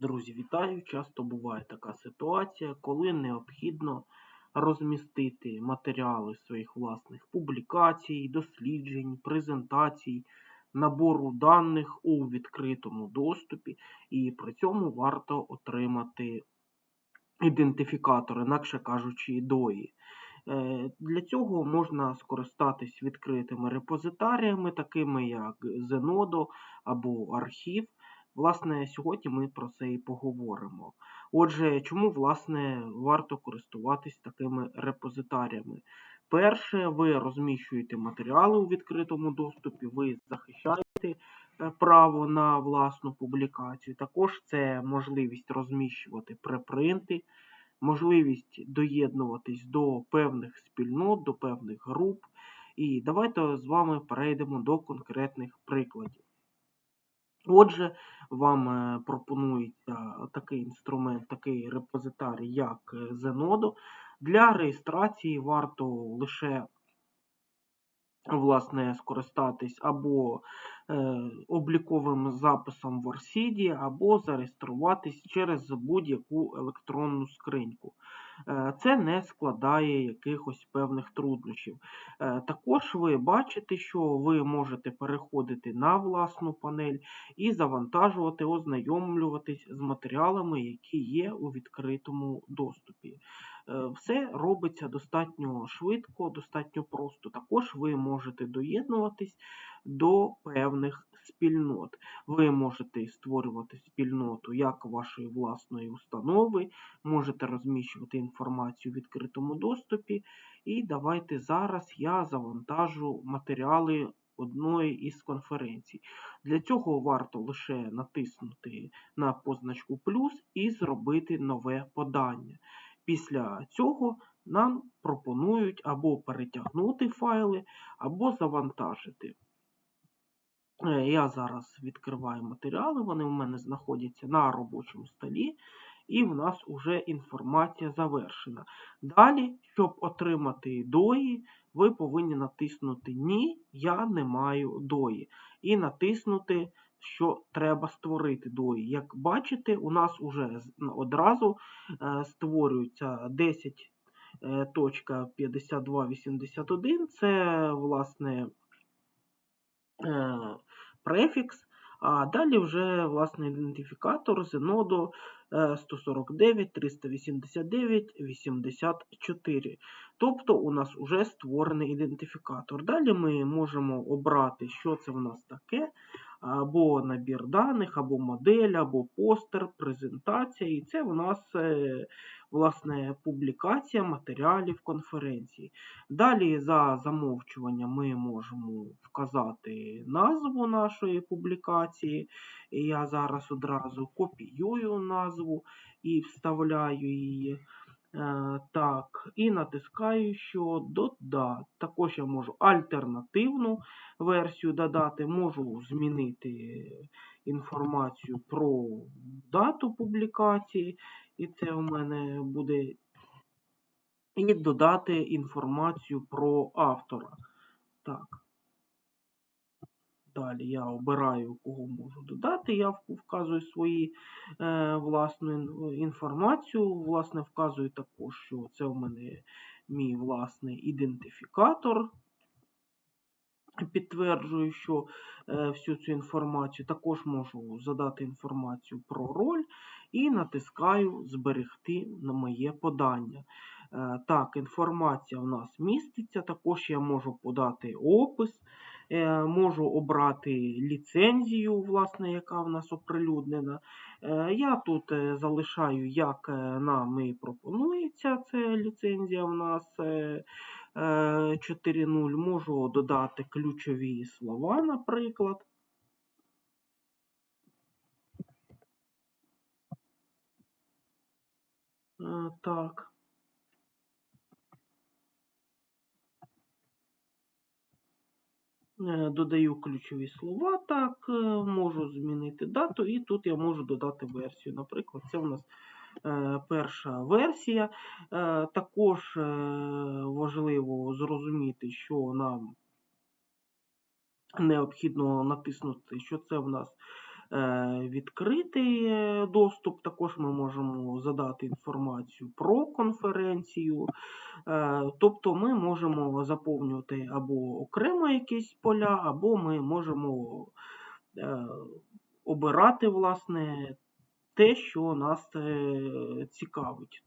Друзі, вітаю! Часто буває така ситуація, коли необхідно розмістити матеріали своїх власних публікацій, досліджень, презентацій, набору даних у відкритому доступі, і при цьому варто отримати ідентифікатор, інакше кажучи, DOI. Е, Для цього можна скористатись відкритими репозитаріями, такими як Zenodo або архів. Власне, сьогодні ми про це і поговоримо. Отже, чому власне варто користуватись такими репозитаріями? Перше, ви розміщуєте матеріали у відкритому доступі, ви захищаєте е, право на власну публікацію. Також це можливість розміщувати препринти, можливість доєднуватись до певних спільнот, до певних груп. І давайте з вами перейдемо до конкретних прикладів. Отже, вам е, пропонується такий інструмент, такий репозитарій, як е, Zenodo. Для реєстрації варто лише власне, скористатись або е, обліковим записом в Арсіді, або зареєструватись через будь-яку електронну скриньку. Е, це не складає якихось певних труднощів. Е, також ви бачите, що ви можете переходити на власну панель і завантажувати, ознайомлюватись з матеріалами, які є у відкритому доступі. Е, все робиться достатньо швидко, достатньо просто. Також ви можете доєднуватись до певних спільнот. Ви можете створювати спільноту як вашої власної установи, можете розміщувати інформацію в відкритому доступі. І давайте зараз я завантажу матеріали одної із конференцій. Для цього варто лише натиснути на позначку плюс і зробити нове подання. Після цього нам пропонують або перетягнути файли, або завантажити. Е, я зараз відкриваю матеріали, вони у мене знаходяться на робочому столі, і в нас вже інформація завершена. Далі, щоб отримати дої, ви повинні натиснути Ні, я не маю дої. І натиснути що треба створити дої. Як бачите, у нас вже одразу е, створюється 10.5281. Е, Це, власне, е, префікс. А далі вже власне ідентифікатор Zenodo 149, 389, 84. Тобто у нас вже створений ідентифікатор. Далі ми можемо обрати, що це в нас таке або набір даних, або модель, або постер, презентація. І це у нас е, власне публікація матеріалів конференції. Далі, за замовчуванням, ми можемо вказати назву нашої публікації. Я зараз одразу копіюю назву і вставляю її. Е, так, і натискаю, що додати. Також я можу альтернативну версію додати, можу змінити інформацію про дату публікації, і це у мене буде. І додати інформацію про автора. Так. Далі я обираю, кого можу додати. Я вказую свої е, власну інформацію. Власне, вказую також, що це у мене мій власний ідентифікатор. Підтверджую, що е, всю цю інформацію також можу задати інформацію про роль і натискаю Зберегти на моє подання. Е, так, інформація в нас міститься, також я можу подати опис. Е, можу обрати ліцензію, власне, яка в нас оприлюднена. Е, я тут е, залишаю, як нам і пропонується це ліцензія в нас 4.0. Можу додати ключові слова, наприклад. Так. Додаю ключові слова, так, е, можу змінити дату, і тут я можу додати версію. Наприклад, це у нас е, перша версія. Також важливо зрозуміти, що нам необхідно натиснути, що це в нас е, відкритий е, доступ. Також ми можемо задати інформацію про конференцію. Е, Тобто ми можемо заповнювати або окремо якісь поля, або ми можемо е, обирати власне те, що нас е, цікавить.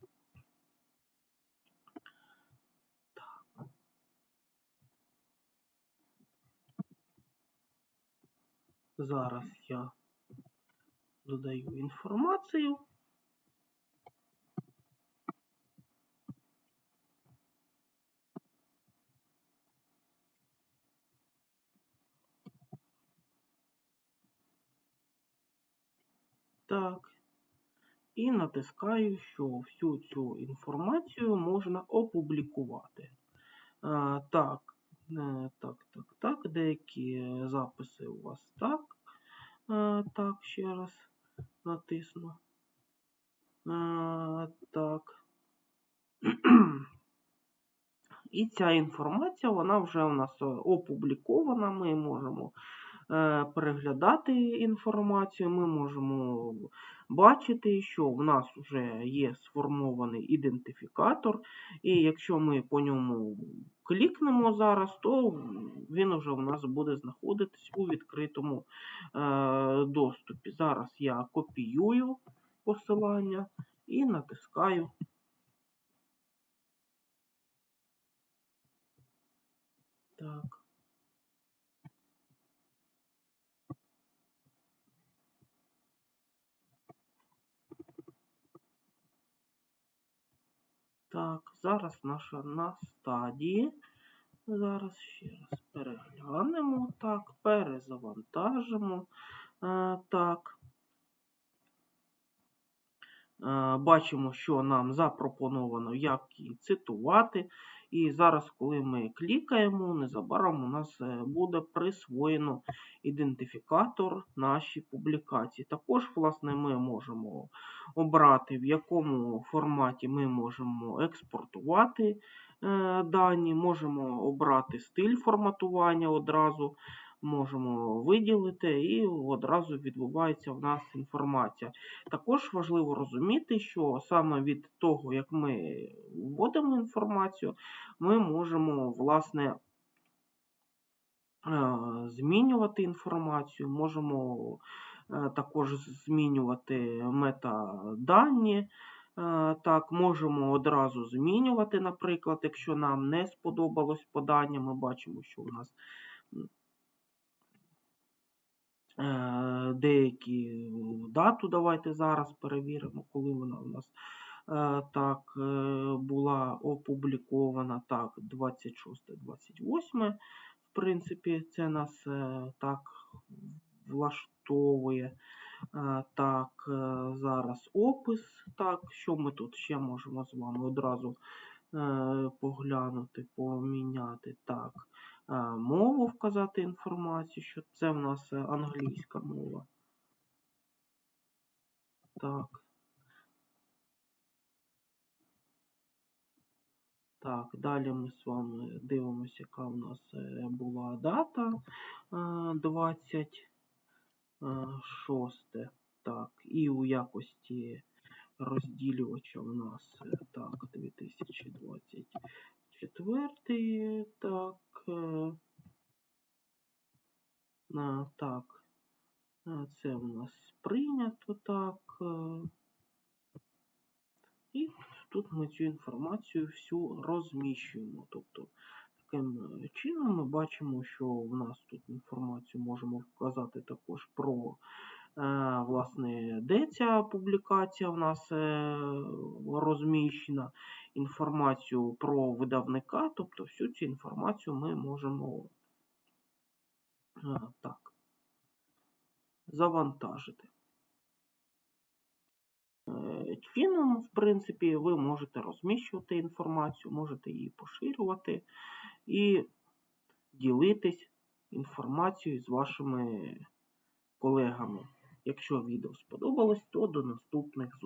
Зараз я додаю інформацію. Так. І натискаю, що всю цю інформацію можна опублікувати. А, так, е, так, так, так. Деякі записи у вас так. А, так, ще раз натисну. А, так. І ця інформація, вона вже у нас опублікована. Ми можемо е, переглядати інформацію, ми можемо бачити, що в нас вже є сформований ідентифікатор, і якщо ми по ньому клікнемо зараз, то він вже у нас буде знаходитись у відкритому е, доступі. Зараз я копіюю посилання і натискаю. Так. Так, зараз наша на стадії. Зараз ще раз переглянемо. Так, перезавантажимо. А, так. А, бачимо, що нам запропоновано, як її цитувати. І зараз, коли ми клікаємо, незабаром у нас е, буде присвоєно ідентифікатор нашій публікації. Також, власне, ми можемо обрати, в якому форматі ми можемо експортувати е, дані, можемо обрати стиль форматування одразу. Можемо виділити, і одразу відбувається в нас інформація. Також важливо розуміти, що саме від того, як ми вводимо інформацію, ми можемо, власне, е, змінювати інформацію, можемо е, також змінювати метадані. Е, так, можемо одразу змінювати, наприклад, якщо нам не сподобалось подання, ми бачимо, що у нас деякі дату давайте зараз перевіримо, коли вона у нас Е, так, е, була опублікована так, 26-28. В принципі, це нас е, так влаштовує. Так, зараз опис. Так, що ми тут ще можемо з вами одразу поглянути, поміняти. Так, мову вказати інформацію, що це в нас англійська мова. Так. Так, далі ми з вами дивимося, яка у нас е, була дата 26. Е, так, і у якості розділювача у нас е, так, 2024. Так, так, це у нас прийнято так. І тут ми цю інформацію всю розміщуємо. Тобто, таким е, чином ми бачимо, що в нас тут інформацію можемо вказати також про, е, власне, де ця публікація в нас е, розміщена, інформацію про видавника, тобто всю цю інформацію ми можемо так, завантажити. Чином, в принципі, ви можете розміщувати інформацію, можете її поширювати і ділитись інформацією з вашими колегами. Якщо відео сподобалось, то до наступних зустрічей.